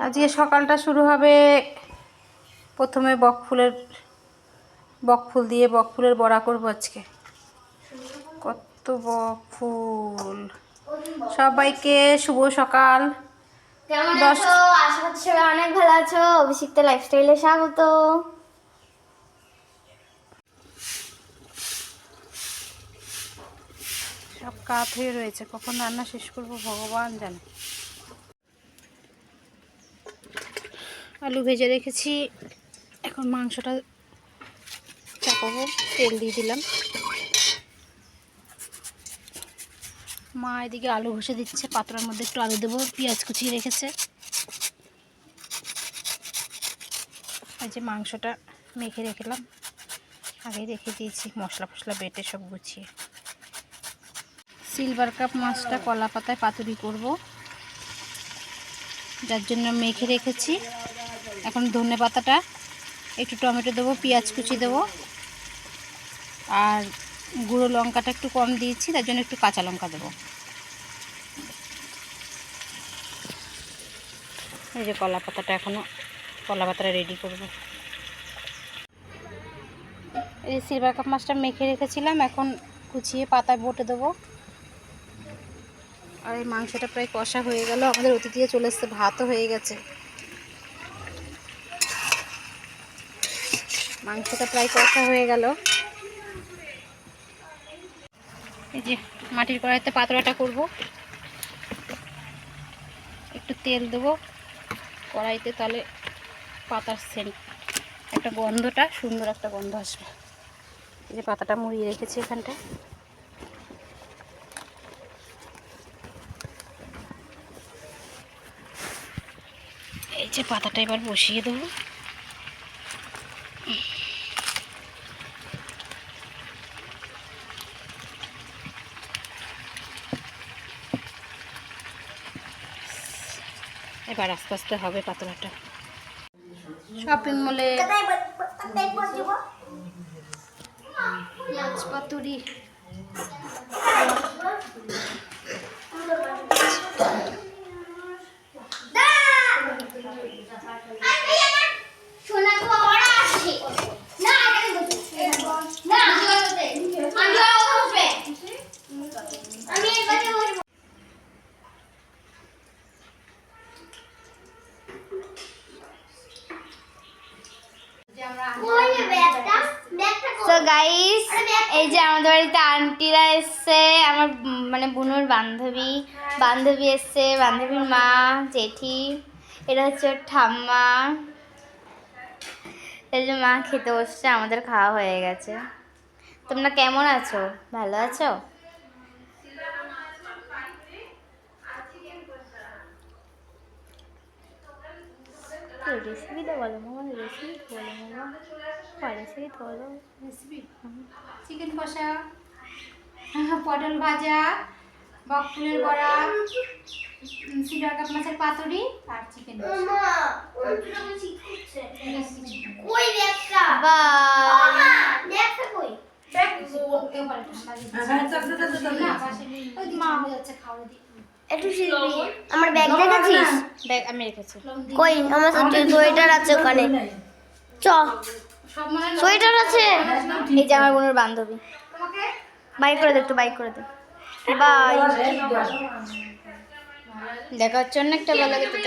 আজকে সকালটা শুরু হবে প্রথমে বক ফুলের বক ফুল দিয়ে বক ফুলের বড়া করব আজকে। কত বক ফুল। সবাইকে শুভ সকাল। কেমন দশ- আছো আশা করছি অনেক ভালো আছো। অভিষিক্ত লাইফস্টাইলে স্বাগত। সব কাত হয়ে রয়েছে। কখন রান্না শেষ করব ভগবান জানে। আলু ভেজে রেখেছি। এখন মাংসটা চাপাবো, তেল দিয়ে দিলাম। মা এদিকে আলু ঘষে দিচ্ছে, পাত্রার মধ্যে একটু আলু দেবো, পেঁয়াজ কুচিয়ে রেখেছে। এই যে মাংসটা মেখে রেখেলাম, আগেই রেখে দিয়েছি, মশলা ফসলা বেটে সব গুছিয়ে। সিলভার কাপ মাছটা কলা পাতায় পাতুরি করব, যার জন্য মেখে রেখেছি। এখন ধনে পাতাটা, একটু টমেটো দেবো, পেঁয়াজ কুচি দেবো, আর গুঁড়ো লঙ্কাটা একটু কম দিয়েছি, তার জন্য একটু কাঁচা লঙ্কা দেবো। এই যে কলা পাতাটা এখনও কলা পাতাটা রেডি করব। এই সিলভার কাপ মাছটা মেখে রেখেছিলাম, এখন কুচিয়ে পাতায় বটে দেবো। আর এই মাংসটা প্রায় কষা হয়ে গেল, আমাদের অতিথিও চলে এসছে, ভাতও হয়ে গেছে। মাংসটা প্রায় কষা হয়ে গেল। এই যে মাটির কড়াইতে পাতড়াটা করব। একটু তেল দেবো। কড়াইতে তাহলে পাতার সেন্ট একটা গন্ধটা, সুন্দর একটা গন্ধ আসবে। এই যে পাতাটা মুড়িয়ে রেখেছি এখানটা। এই যে পাতাটা এবার বসিয়ে দেবো। এবার আস্তে আস্তে হবে পাতলাটা। শপিং মলে মাছ পাতুরি সোনা তো বড় আছে না এটাকে বসে না আমি আর বসবে আমি এর পাশে বসবো তো গাইস এই যে আমাদের বাড়িতে আন্টিরা এসছে, আমার মানে বুনুর বান্ধবী বান্ধবী এসছে, বান্ধবীর মা, জেঠি এটা হচ্ছে ঠাম্মা। এই যে মা খেতে বসছে, আমাদের খাওয়া হয়ে গেছে। তোমরা কেমন আছো? ভালো আছো? রেসিপিটা বলো মামা রেসিপি বলো মামা রেসিপি বলো রেসিপি চিকেন কষা পটল ভাজা বকফুলের বড়া সিলভার কাপ মাছের পাতুরি আর চিকেন কই ব্যাগটা ব্যাগটা কই? একটু আমার ব্যাগ দেখেছিস ব্যাগ আমি রেখেছি। কই? আমার সাথে সোয়েটার আছে ওখানে। চ। সব মনে সোয়েটার আছে? এই যে আমার বোনের বান্ধবী। তোমাকে? বাই করে দে একটু বাই করে দে। বাই। দেখা হচ্ছে অন্য একটা ভালো লাগে তো